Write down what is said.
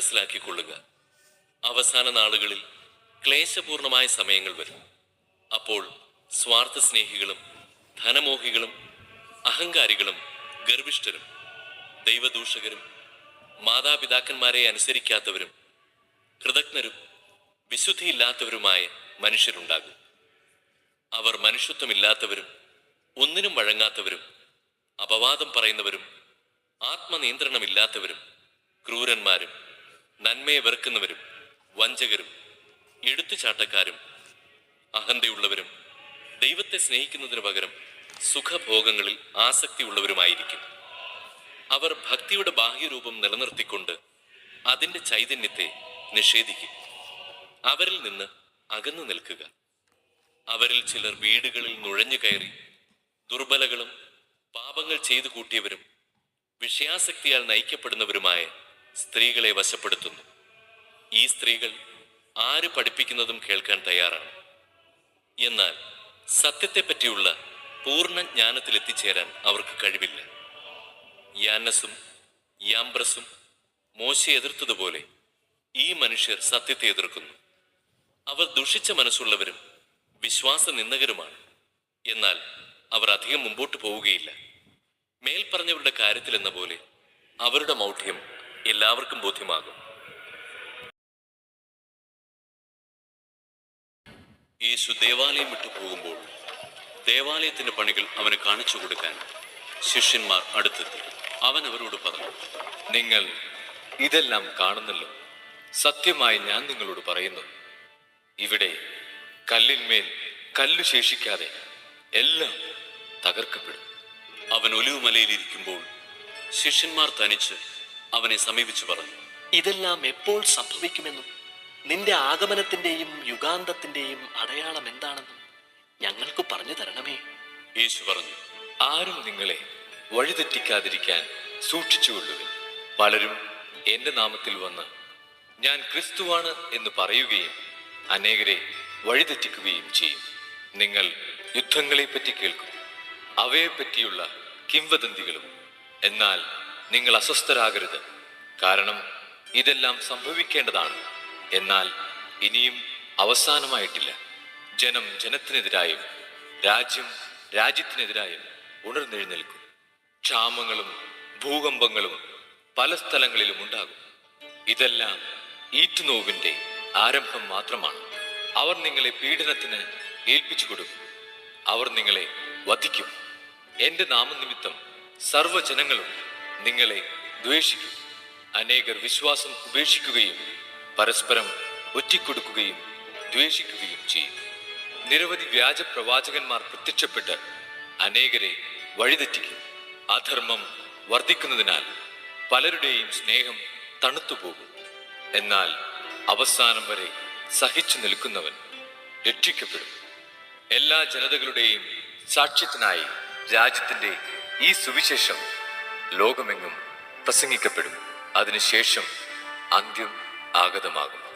മനസ്സിലാക്കിക്കൊള്ളുക. അവസാന നാളുകളിൽ ക്ലേശപൂർണമായ സമയങ്ങൾ വരും. അപ്പോൾ സ്വാർത്ഥ സ്നേഹികളും ധനമോഹികളും അഹങ്കാരികളും ഗർഭിഷ്ഠരും ദൈവദൂഷകരും മാതാപിതാക്കന്മാരെ അനുസരിക്കാത്തവരും കൃതജ്ഞരും വിശുദ്ധിയില്ലാത്തവരുമായ മനുഷ്യരുണ്ടാകും. അവർ മനുഷ്യത്വമില്ലാത്തവരും ഒന്നിനും വഴങ്ങാത്തവരും അപവാദം പറയുന്നവരും ആത്മനിയന്ത്രണമില്ലാത്തവരും ക്രൂരന്മാരും നന്മയെ വെറുക്കുന്നവരും വഞ്ചകരും എടുത്തുചാട്ടക്കാരും അഹന്തയുള്ളവരും ദൈവത്തെ സ്നേഹിക്കുന്നതിനു പകരം സുഖഭോഗങ്ങളിൽ ആസക്തിയുള്ളവരുമായിരിക്കും. അവർ ഭക്തിയുടെ ബാഹ്യരൂപം നിലനിർത്തിക്കൊണ്ട് അതിന്റെ ചൈതന്യത്തെ നിഷേധിക്കും. അവരിൽ നിന്ന് അകന്നു നിൽക്കുക. അവരിൽ ചിലർ വീടുകളിൽ നുഴഞ്ഞു കയറി ദുർബലകളും പാപങ്ങൾ ചെയ്തു കൂട്ടിയവരും വിഷയാസക്തിയാൽ നയിക്കപ്പെടുന്നവരുമായ സ്ത്രീകളെ വശപ്പെടുത്തുന്നു. ഈ സ്ത്രീകൾ ആര് പഠിപ്പിക്കുന്നതും കേൾക്കാൻ തയ്യാറാണ്. എന്നാൽ സത്യത്തെപ്പറ്റിയുള്ള പൂർണ ജ്ഞാനത്തിൽ എത്തിച്ചേരാൻ അവർക്ക് കഴിവില്ല. യാനസും യാംബ്രസും മോശയെ എതിർത്തതുപോലെ ഈ മനുഷ്യർ സത്യത്തെ എതിർക്കുന്നു. അവർ ദുഷിച്ച മനസ്സുള്ളവരും വിശ്വാസ നിന്ദകരുമാണ് എന്നാൽ അവർ അധികം മുമ്പോട്ട് പോവുകയില്ല. മേൽപ്പറഞ്ഞവരുടെ കാര്യത്തിലെന്ന പോലെ അവരുടെ മൗഢ്യം എല്ലാവർക്കും ബോധ്യമാകും. യേശു ദേവാലയം വിട്ടു പോകുമ്പോൾ ദേവാലയത്തിന്റെ പണികൾ അവന് കാണിച്ചു കൊടുക്കാൻ ശിഷ്യന്മാർ അടുത്തെത്തി. അവൻ അവരോട് പറഞ്ഞു നിങ്ങൾ ഇതെല്ലാം കാണുന്നല്ലോ. സത്യമായി ഞാൻ നിങ്ങളോട് പറയുന്നു. ഇവിടെ കല്ലിന്മേൽ കല്ലു ശേഷിക്കാതെ എല്ലാം തകർക്കപ്പെടും. അവൻ ഒലിവുമലയിലിരിക്കുമ്പോൾ ശിഷ്യന്മാർ തനിച്ച് അവനെ സമീപിച്ചു പറഞ്ഞു. ഇതെല്ലാം എപ്പോൾ സംഭവിക്കുമെന്നും നിന്റെ ആഗമനത്തിന്റെയും യുഗാന്തത്തിന്റെയും അടയാളം എന്താണെന്നും ഞങ്ങൾക്ക് പറഞ്ഞു തരണമേ. യേശു പറഞ്ഞു ആരും നിങ്ങളെ വഴിതെറ്റിക്കാതിരിക്കാൻ സൂക്ഷിച്ചുകൊള്ളുവിൻ പലരും എന്റെ നാമത്തിൽ വന്ന് ഞാൻ ക്രിസ്തുവാണ് എന്ന് പറയുകയും അനേകരെ വഴിതെറ്റിക്കുകയും ചെയ്യും. നിങ്ങൾ യുദ്ധങ്ങളെപ്പറ്റി കേൾക്കും അവയെപ്പറ്റിയുള്ള കിംവദന്തികളും. എന്നാൽ നിങ്ങൾ അസ്വസ്ഥരാകരുത്. കാരണം ഇതെല്ലാം സംഭവിക്കേണ്ടതാണ്. എന്നാൽ ഇനിയും അവസാനമായിട്ടില്ല. ജനം ജനത്തിനെതിരായും രാജ്യം രാജ്യത്തിനെതിരായും ഉണർന്നെഴുന്നേൽക്കും. ക്ഷാമങ്ങളും ഭൂകമ്പങ്ങളും പല സ്ഥലങ്ങളിലും ഉണ്ടാകും. ഇതെല്ലാം ഈറ്റുനോവിന്റെ ആരംഭം മാത്രമാണ്. അവർ നിങ്ങളെ പീഡനത്തിന് ഏൽപ്പിച്ചു കൊടുക്കും. അവർ നിങ്ങളെ വധിക്കും. എന്റെ നാമനിമിത്തം സർവജനങ്ങളും നിങ്ങളെ ദ്വേഷിക്കും. അനേകർ വിശ്വാസം ഉപേക്ഷിക്കുകയും പരസ്പരം ഒറ്റിക്കൊടുക്കുകയും ദ്വേഷിക്കുകയും ചെയ്യും നിരവധി വ്യാജ പ്രവാചകന്മാർ പ്രത്യക്ഷപ്പെട്ട് അനേകരെ വഴിതെറ്റിക്കും. അധർമ്മം വർദ്ധിക്കുന്നതിനാൽ പലരുടെയും സ്നേഹം തണുത്തുപോകും. എന്നാൽ അവസാനം വരെ സഹിച്ചു നിൽക്കുന്നവൻ രക്ഷിക്കപ്പെടും. എല്ലാ ജനതകളുടെയും സാക്ഷ്യത്തിനായി രാജ്യത്തിന്റെ ഈ സുവിശേഷം ലോകമെങ്ങും പ്രസംഗിക്കപ്പെടും. അതിനുശേഷം അന്ത്യം ആഗതമാകും.